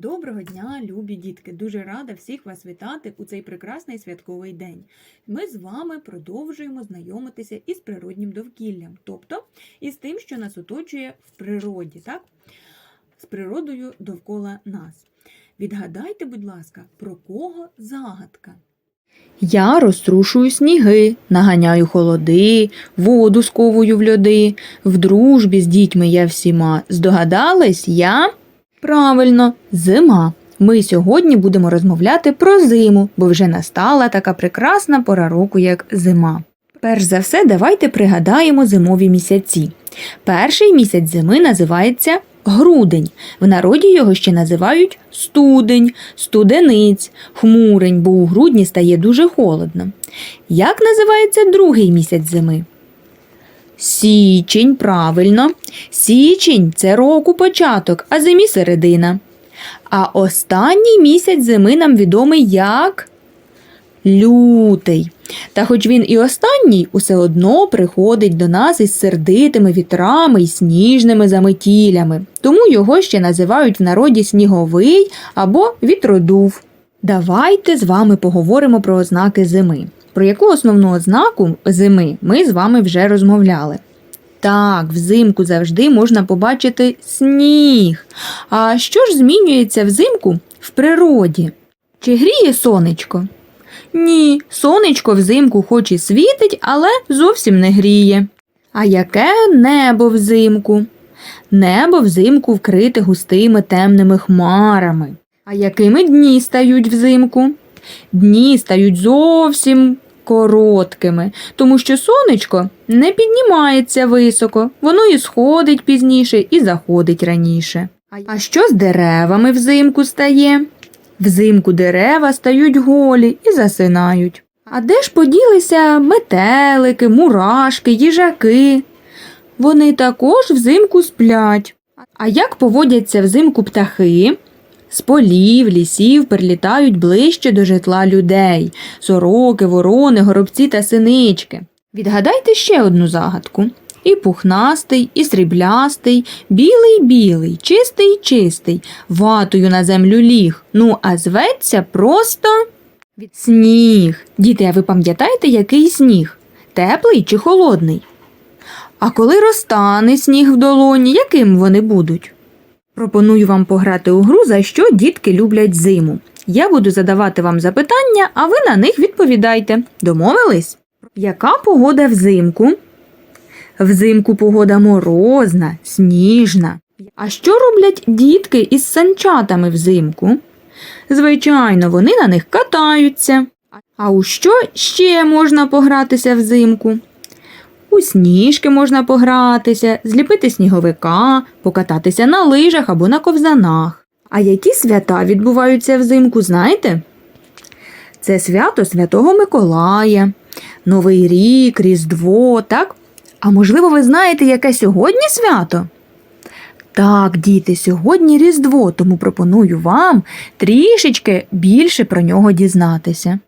Доброго дня, любі дітки! Дуже рада всіх вас вітати у цей прекрасний святковий день. Ми з вами продовжуємо знайомитися із природнім довкіллям, тобто із тим, що нас оточує в природі, так? з природою довкола нас. Відгадайте, будь ласка, про кого загадка? Я розтрушую сніги, наганяю холоди, воду сковую в льоди. В дружбі з дітьми я всіма. Здогадались я? Правильно, зима. Ми сьогодні будемо розмовляти про зиму, бо вже настала така прекрасна пора року, як зима. Перш за все, давайте пригадаємо зимові місяці. Перший місяць зими називається грудень. В народі його ще називають студень, студениць, хмурень, бо у грудні стає дуже холодно. Як називається другий місяць зими? Січень, правильно. Січень це року початок, а зимі середина. А останній місяць зими нам відомий як лютий. Та хоч він і останній, усе одно приходить до нас із сердитими вітрами й сніжними заметілями, тому його ще називають в народі сніговий або вітродув. Давайте з вами поговоримо про ознаки зими. Про яку основну ознаку зими ми з вами вже розмовляли. Так, взимку завжди можна побачити сніг. А що ж змінюється взимку в природі? Чи гріє сонечко? Ні, сонечко взимку хоч і світить, але зовсім не гріє. А яке небо взимку? Небо взимку вкрите густими темними хмарами. А якими дні стають взимку? Дні стають зовсім короткими, тому що сонечко не піднімається високо, воно і сходить пізніше, і заходить раніше. А що з деревами взимку стає? Взимку дерева стають голі і засинають. А де ж поділися метелики, мурашки, їжаки? Вони також взимку сплять. А як поводяться взимку птахи? З полів, лісів прилітають ближче до житла людей сороки, ворони, горобці та синички. Відгадайте ще одну загадку. І пухнастий, і сріблястий, білий білий, чистий чистий, ватою на землю ліг. Ну, а зветься просто від сніг. Діти, а ви пам'ятаєте, який сніг? Теплий чи холодний? А коли розтане сніг в долоні, яким вони будуть? Пропоную вам пограти у гру, за що дітки люблять зиму. Я буду задавати вам запитання, а ви на них відповідайте. Домовились? Яка погода взимку? Взимку погода морозна, сніжна. А що роблять дітки із санчатами взимку? Звичайно, вони на них катаються. А у що ще можна погратися взимку? У сніжки можна погратися, зліпити сніговика, покататися на лижах або на ковзанах. А які свята відбуваються взимку, знаєте? Це свято Святого Миколая, Новий рік, Різдво, так? А можливо, ви знаєте, яке сьогодні свято? Так, діти, сьогодні Різдво, тому пропоную вам трішечки більше про нього дізнатися.